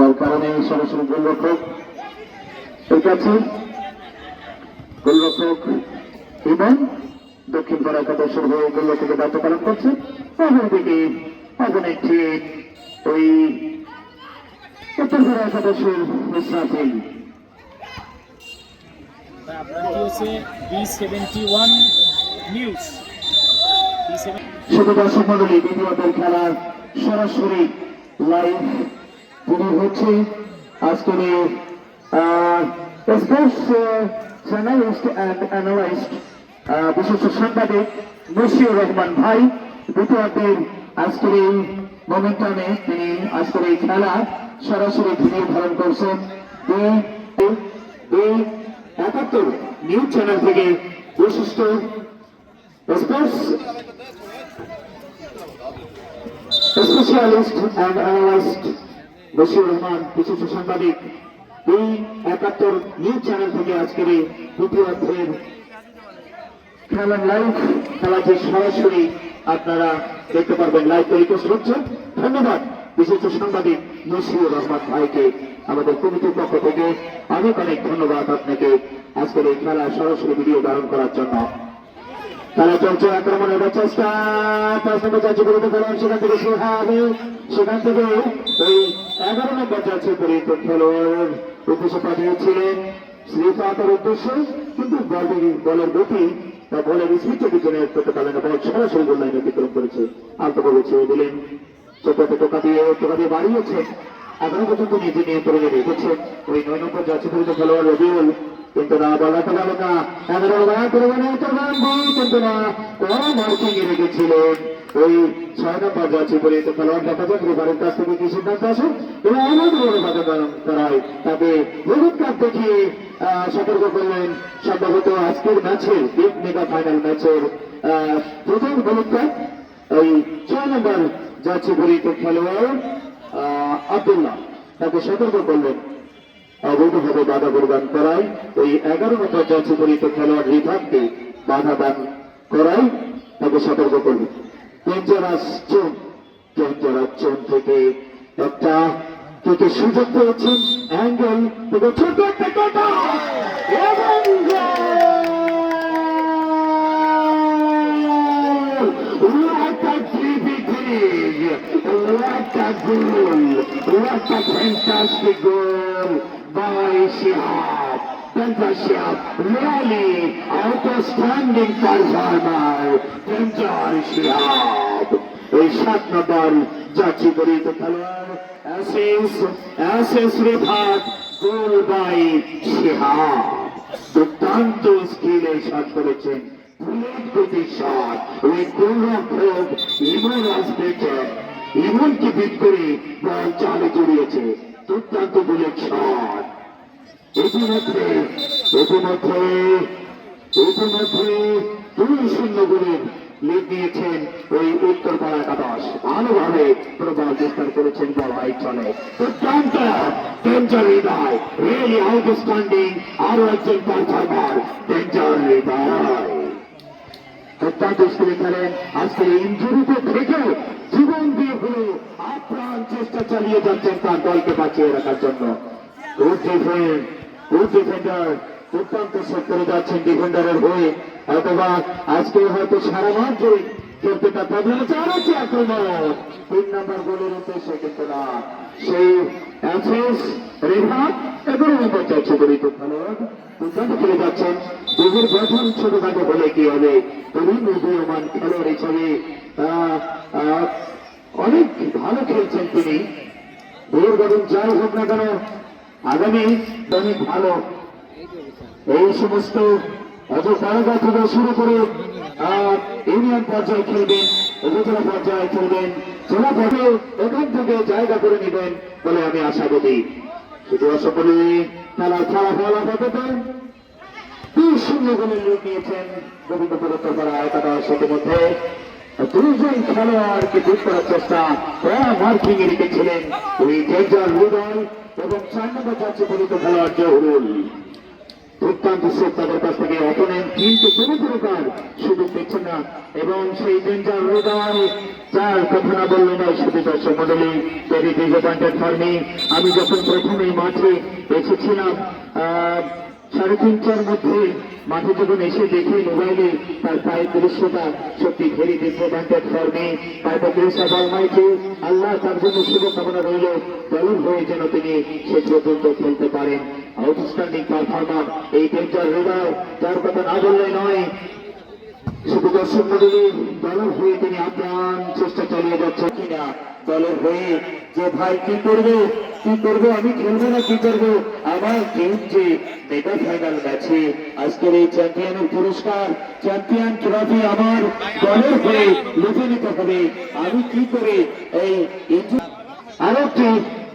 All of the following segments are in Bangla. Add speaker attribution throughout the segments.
Speaker 1: যার কারণে সরাসরি গোলরক্ষক এর কাছে গোলরক্ষক এবং দক্ষিণ পাড়া একাদশের হয়ে গোলরক্ষকের দায়িত্ব পালন করছে। অন্যদিকে অপোনেন্ট টিম ওই উত্তর পাড়া একাদশের
Speaker 2: বি
Speaker 1: শুধু দর্শক মন্ডলী দ্বিতীয়দের খেলার সরাসরি লাইভ তিনি হচ্ছে আজকের স্পোর্টস জার্নালিস্ট অ্যান্ড অ্যানালাইস্ট বিশিষ্ট সাংবাদিক মুশিউর রহমান ভাই। দ্বিতীয়দের আজকের এই মোমেন্টামে তিনি আজকের এই খেলা সরাসরি ভিডিও ধারণ করছেন। এই একাত্তর নিউজ চ্যানেল থেকে বিশিষ্ট sports specialist and analyst Bashir Rahman, বিশিষ্ট সাংবাদিক। এই একাত্তর নিউজ চ্যানেল থেকে আজকের এই দ্বিতীয় অধ্যায়ের খেলার লাইভ খেলাটি সরাসরি আপনারা দেখতে পারবেন লাইভ টেলিকাস্ট হচ্ছে ধন্যবাদ, বিশিষ্ট সাংবাদিক নসিউর রহমান ভাইকে, আমাদের কমিটির পক্ষ থেকে। অনেক অনেক ধন্যবাদ আপনাকে আজকের এই খেলা সরাসরি ভিডিও ধারণ করার জন্য। খেলা চলছে আক্রমণের চেষ্টা। পাঁচ নম্বর যাচ্ছে পরিত খেলোয়াড় সেখান থেকে সোহাবে সেখান থেকে ওই এগারো নম্বর যাচ্ছে পরিত খেলোয়াড় উদ্দেশ্যে পাঠিয়েছিলেন শ্রীপাতের উদ্দেশ্যে। কিন্তু বলের বলের গতি বা বলের স্পিডটা পিছনে করতে পারলেন বল সরাসরি গোল লাইনে অতিক্রম করেছে আলতো ছেড়ে দিলেন। চোখে টোকা দিয়ে টোকা দিয়ে বাড়িয়েছেন। এখনও পর্যন্ত নিজে নিয়ে পড়ে রেখেছেন। ওই নয় নম্বর পরিত খেলোয়াড় রবিউল কিন্তু না বলাতে পারল না এগারো বার করে মানে উত্তর গান কিন্তু না কম মার্কিং এ রেখেছিলেন ওই ছয় নম্বর যাচ্ছে বলে তো খেলোয়াড় দেখা যাক রেফারের কাছ থেকে কি সিদ্ধান্ত আসে এবং আমাদের বড় বাধা করায় তাকে হলুদ কাপ দেখিয়ে সতর্ক করলেন সম্ভবত আজকের ম্যাচের বিগ মেগা ফাইনাল ম্যাচের প্রথম হলুদ কাপ ওই ছয় নম্বর যাচ্ছে বলে তো খেলোয়াড় আব্দুল্লাহ, তাকে সতর্ক করলেন। অবৈধভাবে বাধা প্রদান করায় ওই এগারো নম্বর যাচ্ছে পরিত খেলোয়াড় রিফানকে বাধা দান করায় তাকে সতর্ক করবে। ডেঞ্জারাস চোন ডেঞ্জারাস চোন থেকে একটা থেকে সুযোগ পেয়েছেন অ্যাঙ্গেল থেকে ছোট একটা কথা goal! What a dribbling! Goal! What a fantastic goal by Shihab! Tenta Shihab, really outstanding performer! Tenta Shihab! এই সাত নম্বর যাচ্ছি পরিত খেলোয়াড় assist assist refer goal by Shihab দুর্দান্ত স্কিলে শট করেছেন বুলেট গতি শট ওই গোলরক্ষক ইমন আসবেটেন ইমনকে বিট করে বল চালে জড়িয়েছে। দুর্দান্ত বুলেট শট ইতিমধ্যে ইতিমধ্যে ইতিমধ্যে দুই শূন্য গোলের লিড নিয়েছেন ওই উত্তর পাড়া একাদশ ভালোভাবে প্রভাব বিস্তার করেছেন বলাই চলে। দুর্দান্ত ডেঞ্জার হৃদয়। রিয়েলি আউটস্ট্যান্ডিং আরও একজন পারফর্মার ডেঞ্জার হৃদয়। দুর্দান্ত স্কুলে খেলেন আজকে ইঞ্জুরিতে থেকেও জীবন দিয়ে হলেও আপ্রাণ চেষ্টা চালিয়ে যাচ্ছেন তার দলকে বাঁচিয়ে রাখার জন্য। গুড ডিফেন্ড দুর্দান্ত সেট করে যাচ্ছেন ডিফেন্ডারের হয়ে। অথবা আজকে হয়তো সারা মাঠ জুড়ে খেলতে তার প্রবলেম আছে। আর আক্রমণ। তিন নম্বর গোলের উদ্দেশ্যে কিন্তু না। সেই অ্যাসেস রেহাত এবং নম্বর চাইছে গরিত খেলোয়াড় খেলে যাচ্ছেন দেহের গঠন ছোটখাটো হলে কি হবে? তরুণ উদীয়মান খেলোয়াড় হিসাবে অনেক ভালো খেলছেন তিনি। দেহের গঠন যাই হোক না কেন, আগামী অনেক ভালো। এই সমস্ত অযোগ্যতা থেকে শুরু করে ইউনিয়ন পর্যায়ে খেলবেন উপজেলা পর্যায়ে জেলা পর্যায়ে এখান থেকে জায়গা করে নেবেন বলে আমি আশাবাদী শুধু করি খেলার ফলাফল আপাতত খেলোয়াড়কে দূর করার চেষ্টা রেখেছিলেন। এবং চার নম্বর যাচ্ছে খেলোয়াড় জহুরুল। দুর্দান্ত সেট তাদের কাছ থেকে অপোনেন্ট কিন্তু কোনো প্রকার সুযোগ দিচ্ছেন না। এবং সেই ডেঞ্জার হৃদয়, যার কথা না বললে নয় শুধু দর্শক মন্ডলী ভেরি ডিসঅ্যাপয়েন্টেড ফর মি আমি যখন প্রথম মাঠে এসেছিলাম সাড়ে তিনটার মধ্যে মাঠে যখন এসে দেখি মোবাইলে তার পায়ের দৃশ্যটা সত্যি very disappointed for me by the grace of Allah তার জন্য শুভকামনা রইল দলন হয়ে যেন তিনি শেষ পর্যন্ত খেলতে পারেন। আউটস্ট্যান্ডিং পারফরমার এই ডেঞ্জার হৃদয় যার কথা না বললে নয়। শুধু দর্শক মন্ডলী, দলের হয়ে তিনি আপ্রাণ চেষ্টা চালিয়ে যাচ্ছে কিনা? দলের হয়ে যে ভাই কি করবে কি করবে, আমি খেলব না, কি করব? আমার টিম যে মেগা ফাইনাল ম্যাচে আজকের এই চ্যাম্পিয়নের পুরস্কার চ্যাম্পিয়ন ট্রফি আমার দলের হয়ে লুটে নিতে হবে। আমি কি করে এই আরও একটি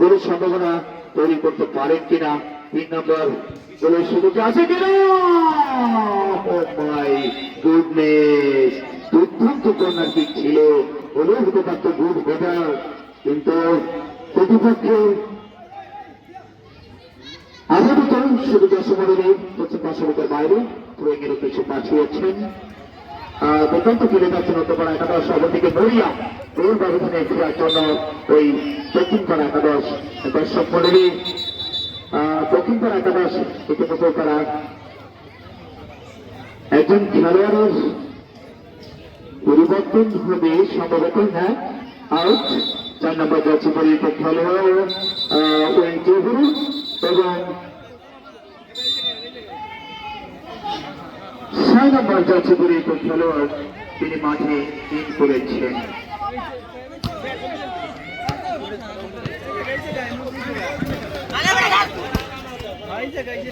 Speaker 1: গোলের সম্ভাবনা তৈরি করতে পারেন কিনা? তিন নম্বর গোলের সুযোগ আছে কিনা? গুডনেস। দুর্দান্ত কর্নার কিক ছিল। হলেও হতে পারত গুড হেডার কিন্তু প্রতিপক্ষে আপাতত শুধু দশমণি পশ্চিম পাঁচশো মিটার বাইরে। থ্রোয়িং এর কিছু পাঠিয়েছেন। দুর্দান্ত ফিরে যাচ্ছেন অন্তপাড়া একাদশ অবদিকে মরিয়া। গোল ব্যবধানে ফেরার জন্য ওই দক্ষিণ পাড়া একাদশ। দর্শক মন্ডলী আহ, দক্ষিণ পাড়া একাদশ ইতিমধ্যে তারা? একজন খেলোয়াড়ের পরিবর্তন হবে সম্ভবত হ্যাঁ আউট চার নম্বর যাচ্ছে পরিচিত খেলোয়াড় ওই জহুরু এবং ছয় নম্বর যাচ্ছে পরিচিত খেলোয়াড় তিনি মাঠে ইন করেছেন।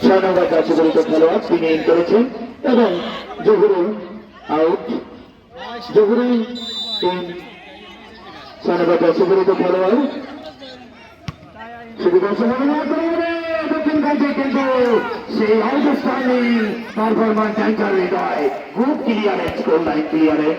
Speaker 1: ছয় নম্বর পরিচিত খেলোয়াড়, তিনি ইন করেছেন। এবং জহুরু আউট জহুরু ইন ছয় নম্বর পরিচিত খেলোয়াড়। শুধু দক্ষিণ কাজে সেই outstanding performance tanker Hridoy. Good clearance line clearance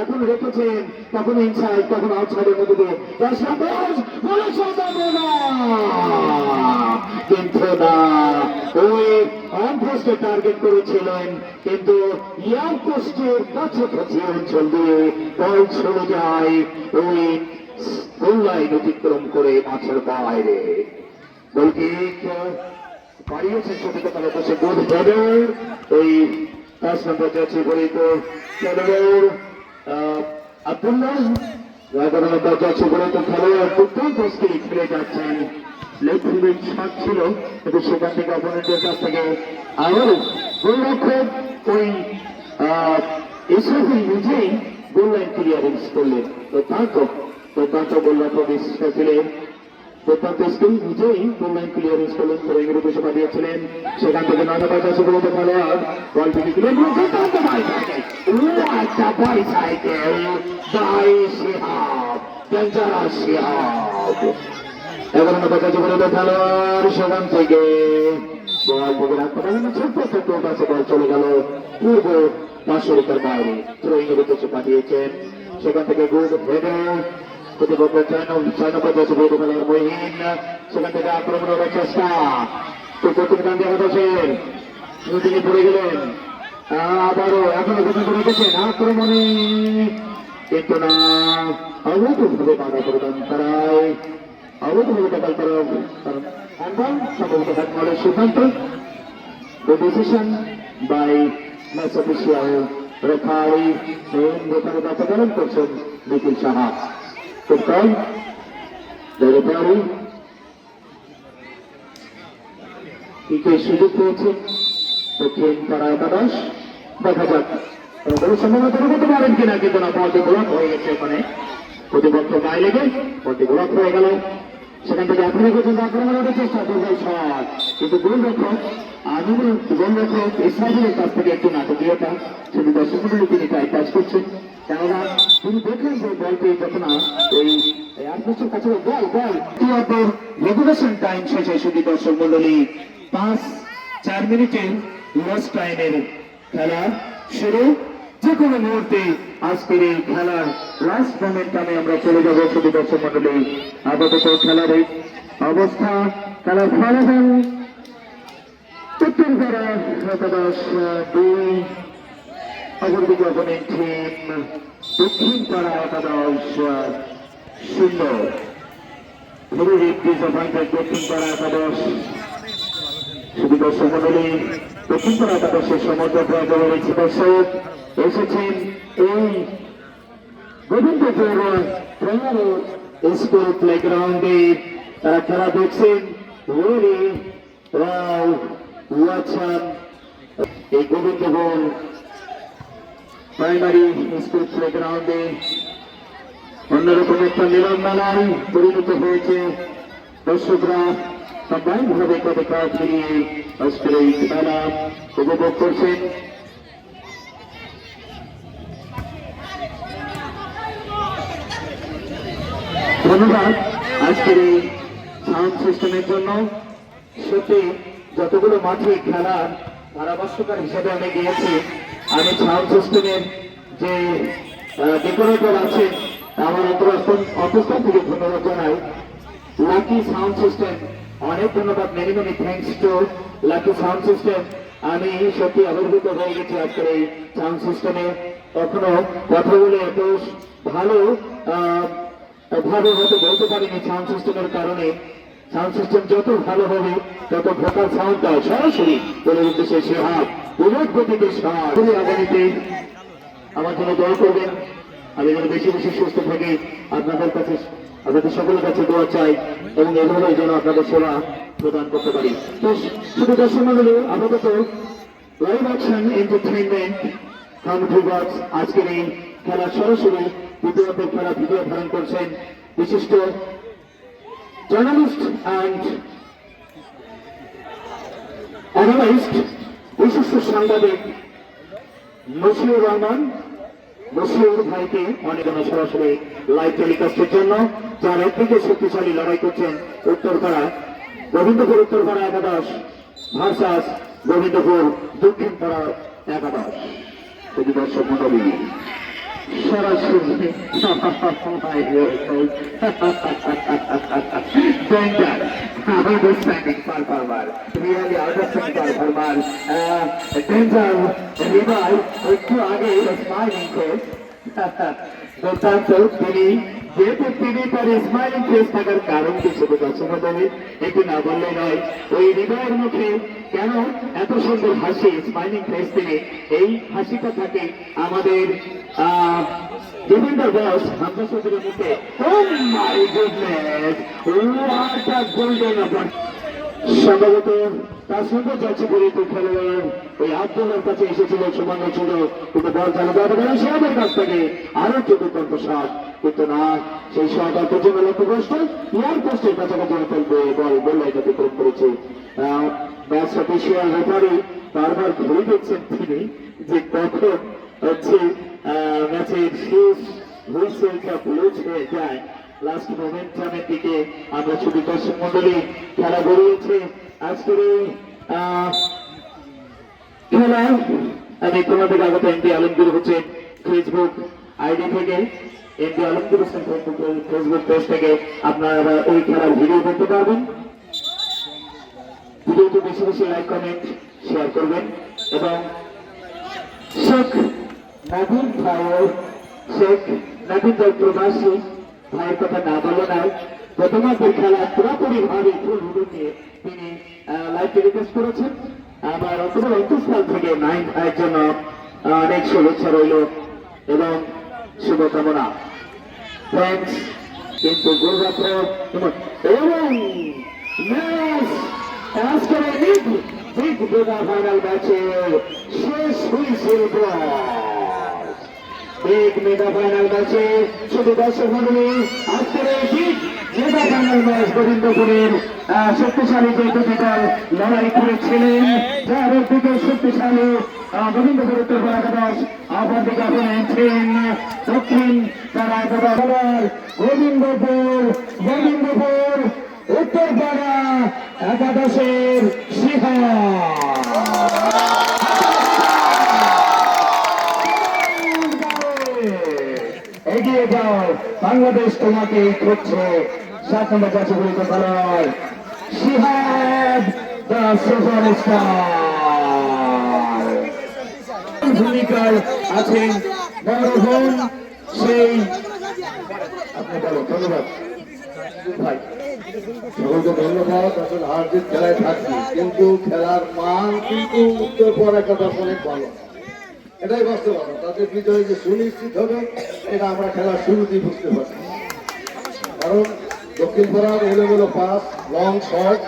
Speaker 1: এখন রেখেছেন, তখন ইনসাইড তখন আউটসাইডের মধ্যে দিয়ে। দর্শক বলে সম্ভাবনা কিন্তু না, ওই অন পোস্টে টার্গেট করেছিলেন, কিন্তু ইয়ার পোস্টের কাছাকাছি অঞ্চল দিয়ে বল চলে যায়, ওই গোল লাইন অতিক্রম করে মাছের বাইরে। গোলকিক পারিয়েছেন ছোটিকে তাহলে বসে হেডার ওই পাঁচ নম্বর যাচ্ছে গরিত খেলোয়াড়। আব্দুল্লাহ নম্বর যাচ্ছে গরিত খেলোয়াড় শট ছিল, কিন্তু থেকে অপোনেন্টের কাছ থেকে আরও গোলরক্ষক ওই ইসরাফিল নিজেই গোল লাইন ক্লিয়ারেন্স করলেন। দুর্দান্ত দুর্দান্ত গোলরক্ষক ইসরাফিলের প্রত্যন্ত স্কিল নিজেই গোল লাইন ক্লিয়ারেন্স করলেন ফ্রেমের উদ্দেশ্যে পাঠিয়েছিলেন সেখান থেকে নয় নম্বর কাছে বলতে খেলোয়াড় বল থেকে দিলেন দুর্দান্ত বাইসাইকেল একটা bicycle, by Shihab dangerous Shihab. এগারো নম্বর কাছে বলতে খেলোয়াড় সেখান থেকে বল বল চলে গেল। পূর্ব পাঁচশো বাইরে। পাঠিয়েছেন। সেখান থেকে গুড হেডার প্রতিপক্ষ ছয় নম্বর ছয় নম্বর দেশে বৈধ খেলার মহিন সেখান থেকে আক্রমণের চেষ্টা তো প্রথম গান্ধী একাদশের তিনি পড়ে গেলেন আবারও এখনও ঘোষণা করে রেখেছেন আক্রমণে কিন্তু না অবৈধভাবে বাধা প্রদান করায় অবৈধভাবে টাকাল করা কারণ হ্যান্ডবল সম্ভবত হ্যান্ডবলের সিদ্ধান্ত The decision by match official referee এবং রেফারি বাধ্যকরণ করছেন Nikhil Saha football the referee কে সুযোগ পেয়েছেন দক্ষিণ পাড়া একাদশ দেখা যাক। কোনো সম্ভবত করতে পারেন কিনা, কিন্তু না বলটি গোলক হয়ে গেছে ওখানে প্রতিপক্ষ গায়ে লেগে বলটি গোলক হয়ে গেল। সেখান থেকে এখনও পর্যন্ত আক্রমণের চেষ্টা দুর্বল শট কিন্তু গোলরক্ষক আনুমূল গোলরক্ষক ইসরায়েলের কাছ থেকে একটি নাটকীয়তা। শুধু দর্শক মন্ডলী তিনি টাইপ পাস করছেন। কেননা তিনি দেখলেন যে বলটি যখন ওই আটমোস্টের কাছে বল বল আপনার রেগুলেশন টাইম শেষে শুধু দর্শক মন্ডলী পাঁচ, চার মিনিটের লস টাইমের খেলা শুরু। যে কোনো মুহূর্তে আজকের এই খেলার লাস্ট মোমেন্টামে আমরা চলে যাব শুধু দর্শক মন্ডলী আপাতত খেলার এই অবস্থা, খেলার ফলাফল উত্তর করা দুই। অপরদিকে অপোনেন্ট টিম দক্ষিণ পাড়া একাদশ শূন্য ভেরি ডিসঅ্যাপয়েন্টেড দক্ষিণ পাড়া একাদশ। দর্শক মন্ডলী, দক্ষিণ পাড়া একাদশের সমর্থকরা দর্শক। এসেছেন এই গোবিন্দপুর স্কুল প্লেগ্রাউন্ডে তারা খেলা দেখছেন। রিয়েলি ওয়াচান এই গোবিন্দপুর প্রাইমারি স্কুল প্লেগ্রাউন্ডে অন্যরকম একটা মিলন মেলায় পরিণত হয়েছে দর্শকরা। কবে কাজ ফিরিয়ে আজকের এই উপভোগ করছেন। ধন্যবাদ আজকের এই সাউন্ড সিস্টেমের জন্য। সত্যি যতগুলো মাঠে খেলা, ধারাভাষ্যকার হিসেবে আমি গিয়েছি আমি সাউন্ড সিস্টেমের যে ডেকোরেটর আছে, আমার অন্তরস্থ অন্তঃস্থল থেকে ধন্যবাদ জানাই। লাকি সাউন্ড সিস্টেম অনেক ধন্যবাদ many many thanks to lucky sound system আমি সত্যি অবহিত হয়ে গেছি আজকের এই সাউন্ড সিস্টেমে কখনো কথা বলে এত ভালো ভাবে হয়তো বলতে পারিনি সাউন্ড সিস্টেমের কারণে। সাউন্ড সিস্টেম যত ভালো হবে, তত ভোকাল সাউন্ডটা সরাসরি বলে উদ্দেশ্যে সে হাত। উলট গতিতে সার। আগামীতে আমার জন্য দোয়া করবেন। আমি যেন বেশি বেশি সুস্থ থাকি। আপনাদের কাছে, আপনাদের সকলের কাছে দোয়া চাই এবং এভাবে যেন আপনাদের সেবা প্রদান করতে পারি। তো শুধু দর্শক মন্ডলী, আপাতত লাইভ অ্যাকশন এন্টারটেইনমেন্ট কমিটিবাজ আজকের এই খেলা সরাসরি দ্বিতীয়দের খেলা ভিডিও ধারণ করছেন। বিশিষ্ট জার্নালিস্ট অ্যান্ড অ্যানালাইস্ট বিশিষ্ট সাংবাদিক মশিউর রহমান। মশিউর ভাইকে অনেক সরাসরি লাইভ টেলিকাস্টের জন্য, যার একদিকে শক্তিশালী লড়াই করছেন উত্তরপাড়া, গোবিন্দপুর উত্তরপাড়া একাদশ ভার্সাস গোবিন্দপুর দক্ষিণ পাড়া একাদশ। দর্শক মন্ডলী সরাসরি. Uh, danger, একটু আগে স্মাইলিং ফেস দুর্দান্ত তিনি যেহেতু তিনি তার স্মাইলিং ফেস থাকার কারণ কি শুধু দর্শক একটু না বললে নয় ওই হৃদয়ের মুখে কেন এত সুন্দর হাসি স্মাইলিং ফেস তিনি? এই হাসিটা থাকে আমাদের Oh সম্ভবত তার সঙ্গে যাচ্ছে পরিত খেলোয়াড় ওই কাছে এসেছিল সামান্য ছিল কিন্তু বল চালু করতে পারে সবার কাছ থেকে। আরও চতুর্থ শট কিন্তু না সেই আর পর্যন্ত লক্ষ্য কষ্ট ইয়ার পোস্টের কাছাকাছি ফেলবে বল বল এটা বিক্রম করেছে। ম্যাচ অফিসিয়াল রেফারি বারবার ঘুরে দেখছেন তিনি যে কখন হচ্ছে ম্যাচের শেষ হুইসেলটা ক্লোজ হয়ে যায়। লাস্ট মোমেন্টামের দিকে আমরা শুধু দর্শক মন্ডলী খেলা গড়িয়েছে আজকের এই আহ, খেলা আমি তোমাদের আগত এমপি আলমগীর হচ্ছে ফেসবুক আইডি থেকে। MP Alamgir Hossain Facebook page থেকে আপনারা ওই খেলার ভিডিও দেখতে পারবেন। ভিডিওটি বেশি বেশি লাইক কমেন্ট শেয়ার করবেন। এবং শেখ নাবিল ভাইয়ের, শেখ নাবিল ভাই প্রবাসী ভাইয়ের কথা না বলে নাই। প্রথমাদের খেলা পুরোপুরি ভাবে ফুল হুডুকে তিনি লাইভ টেলিকাস্ট করেছেন। আমার অন্তত অন্তঃস্থল থেকে নাইন ভাইয়ের জন্য অনেক শুভেচ্ছা রইল। এবং শুভকামনা। থ্যাংকস কিন্তু গোলরক্ষক এবং ম্যাচ আজকের বিগ বিগ ফাইনাল ম্যাচে শেষ whistle ball big mega final ম্যাচে শুধু দর্শক মন্ডলী, আজকের এই বিগ মেগা ফাইনাল ম্যাচ গোবিন্দপুরের শক্তিশালী যে দুটি দল লড়াই করেছিলেন যার একদিকে শক্তিশালী গোবিন্দপুর উত্তর একাদশ অপরদিকে আপনিছেন দক্ষিণ তারা একাদশ গোবিন্দপুর গোবিন্দপুর উত্তরপাড়া একাদশের শিখা এগিয়ে যাও বাংলাদেশ তোমাকে খুঁজছে সাত নম্বর দ্য সুপার স্টার। ভূমিকায় আছেন সেই ধন্যবাদ।
Speaker 3: ধন্যবাদ। আসলে হার খেলায় থাকছি। কিন্তু খেলার মান কিন্তু উত্তর পর একাদশ অনেক ভালো এটাই বাস্তবতা। তাদের বিজয় যে সুনিশ্চিত হবে, এটা আমরা খেলার শুরুতেই বুঝতে পারছি। কারণ দক্ষিণ পাড়ার এলোমেলো পাস লং শট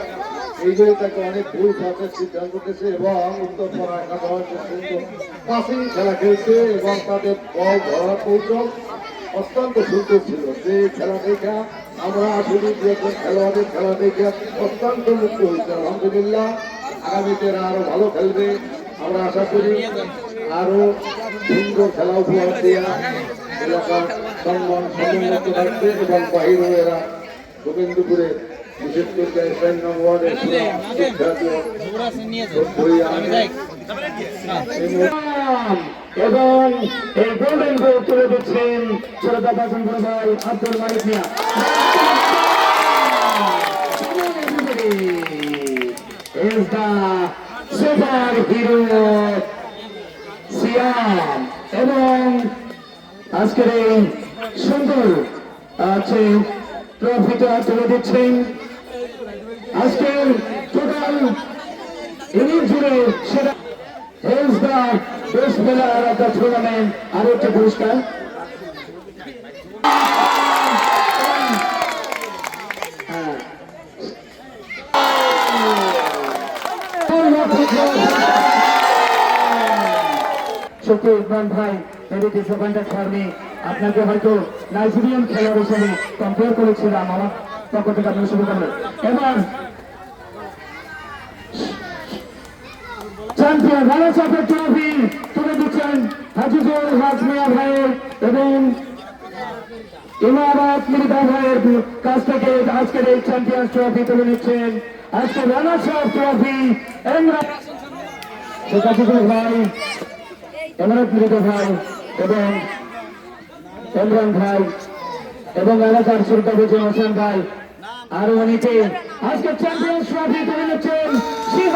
Speaker 3: এইগুলি তাকে অনেক ভুল পাসের সিদ্ধান্ত দিয়েছে এবং উত্তর পাড়া একাদশ কিন্তু পাসিং খেলা খেলছে এবং তাদের বল ধরার কৌশল অত্যন্ত সুন্দর ছিল। যে খেলা দেখা আমরা আসলে যে একজন খেলোয়াড়ের খেলা দেখে অত্যন্ত মুক্ত হয়েছে। আলহামদুলিল্লাহ, আগামীতে আরও ভালো খেলবে। আমরা আশা করি আরও সুন্দর খেলা উপহার দেওয়া এলাকার সম্মান সমুন্নত থাকবে এবং এরা গোবিন্দপুরে, বিশেষ করে
Speaker 1: এবং এই গোল্ডেন গোল তুলে দিচ্ছেন শ্রদ্ধা পাচন ভাই আব্দুল মালিক মিয়া। এবং আজকের এই সুন্দর আছে ট্রফিটা তুলে দিচ্ছেন। আজকের টোটাল ইনিংস জুড়ে সেটা Hales the best player of the tournament আরও একটি পুরস্কার হ্যাঁ। শক্তি উসমান ভাই এদিকে সেকেন্ডার ফার্মে আপনাকে হয়তো নাইজেরিয়ান খেলোয়াড় হিসেবে কম্পেয়ার করেছিলাম আমার পক্ষ থেকে আপনাকে শুভকামনা। এবার চ্যাম্পিয়ন রানা সাহেবের ট্রফি তুলে দিচ্ছেন হাজিজুল হক মিয়া ভাইয়ের এবং ইমারত ভাইয়ের কাছ থেকে আজকের এই চ্যাম্পিয়ন্স ট্রফি তুলে নিচ্ছেন। আজকে রানা সাহেব ট্রফি হাজিজুল ভাই এমরাত মৃদা ভাই এবং ইমরান ভাই এবং এলাকার সুলতান হোসেন ভাই। আরও অনেকে আজকে চ্যাম্পিয়ন্স ট্রফি তুলে নিচ্ছেন সিংহ